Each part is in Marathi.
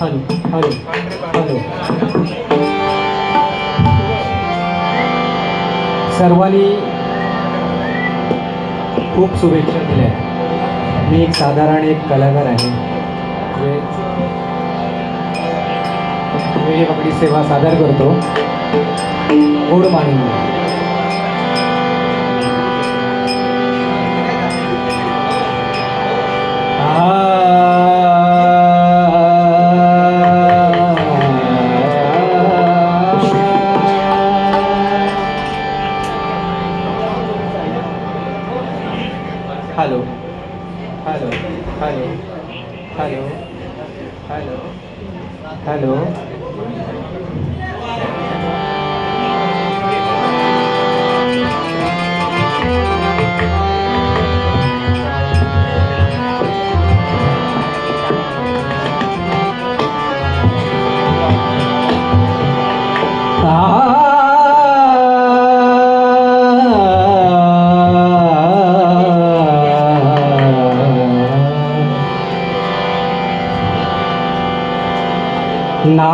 हॅलो हॅलो हॅलो सर्वांनी खूप शुभेच्छा दिल्या. मी एक साधारण एक कलाकार आहे. जे पकडी सेवा सादर करतो गोड मानून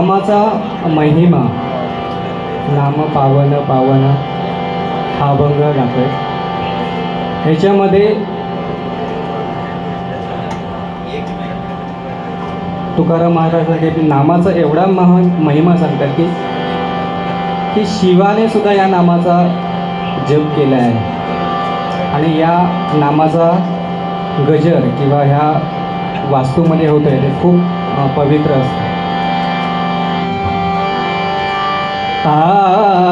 नामाचा महिमा. नाम पावन पावन हा अभंग गातोय ह्याच्यामध्ये तुकाराम महाराजांसाठी नामाचा एवढा महा महिमा सांगतात की की शिवाने सुद्धा या नामाचा जप केला आहे. आणि या नामाचा गजर किंवा ह्या वास्तूमध्ये होत आहे ते खूप पवित्र असतं. पवित्र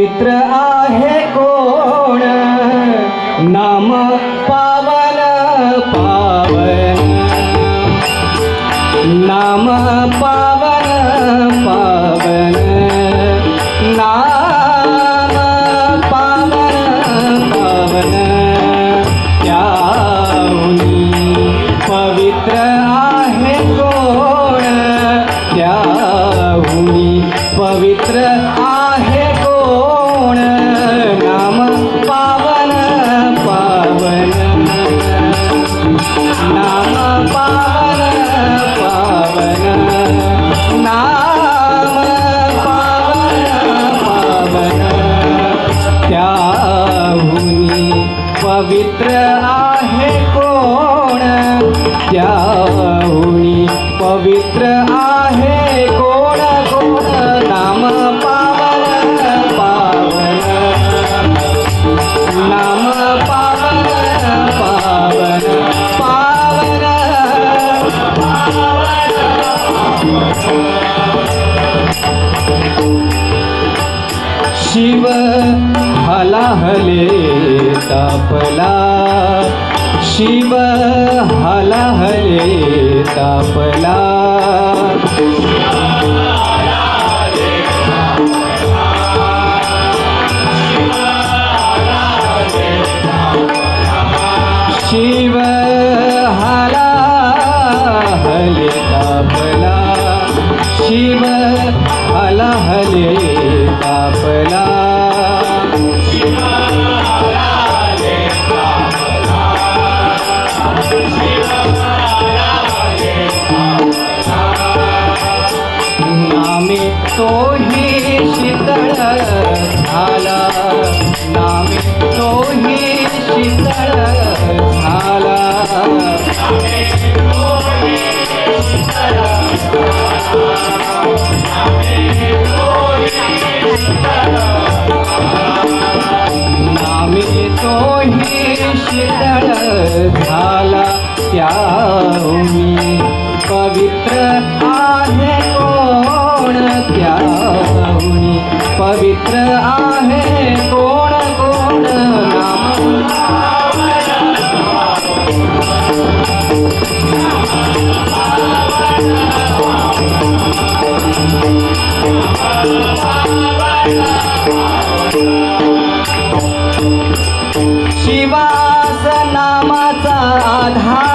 पवित्र आहे कोण? नाम पावन पावन. नाम पवित्र आहे कोण? त्याहुनी पवित्र आहे कोण? कोण? नाम पावन पावन. नाम पावन. पावन पावन. शिव हलाहले तापला शिव हलाहले तापला. शिव हाला हले तापला शिव हाला हले तापला. झाला त्याहुनी पवित्र आहे कोण त्याहुनी पवित्र आहे कोण कोण नाम शिवास नामाचा आधार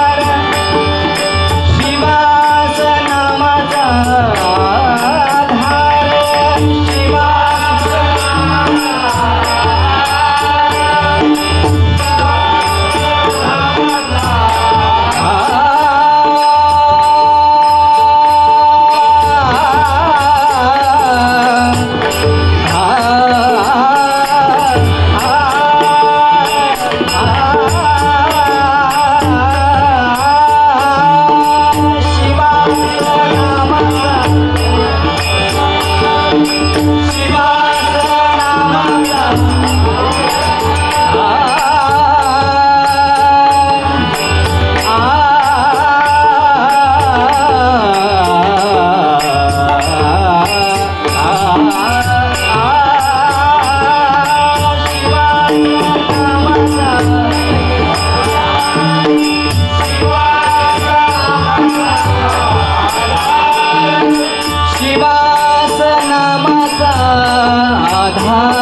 आधार।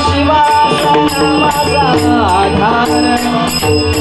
शिवास नामाचा आधार।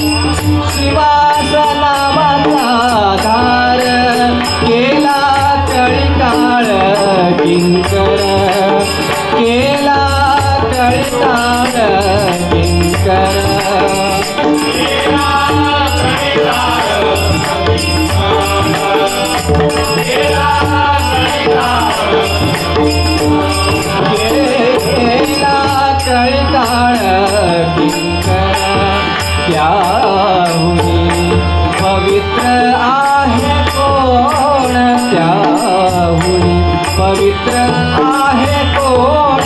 पवित्र आहे कोण त्याहुनी पवित्र आहे कोण?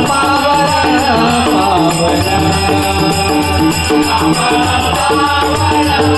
पावन पावन पावन पावन.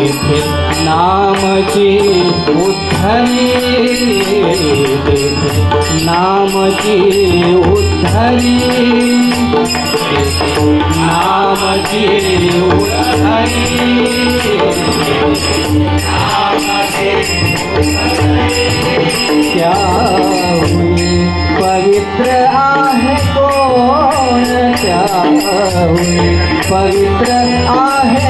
झाले काशीपुरी मरण झाले काशीपुरी तेथे नामची उद्धरी तेथे नामची उद्धरी तेथे नामची उद्धरी त्या हुई? पवित्र आहे कोण त्या हुई? पवित्र आहे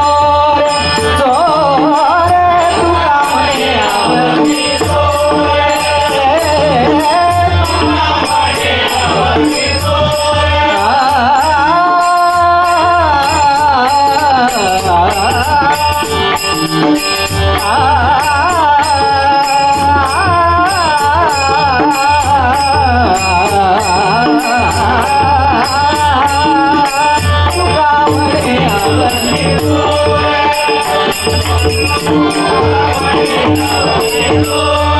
Oh,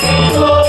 एक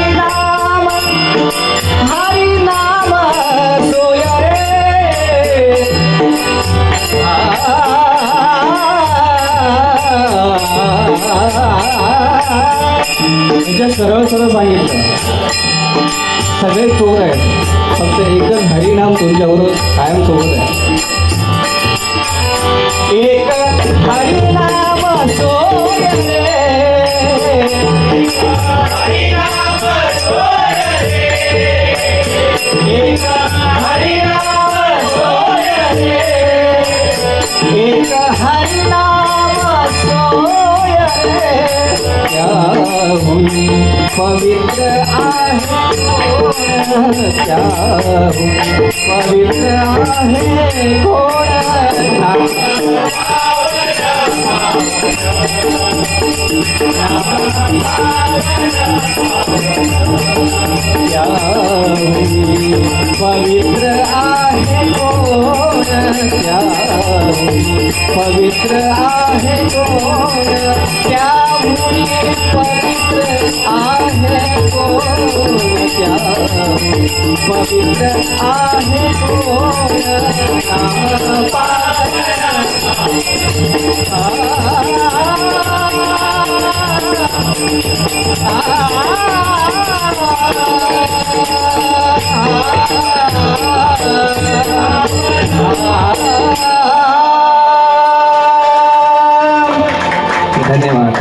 त्याच्या सरळ सरळ सांगितलं सगळे चोर आहेत. फक्त एकच हरिनाम तुमच्याबरोबर कायम सोबत आहे. त्याहून पवित्र आहे कोण त्याहून पवित्र आहे पवित्र आहे कोण? पवित्र आहे कोण? पवित्र आहे कोण पवित्र आहे धन्यवाद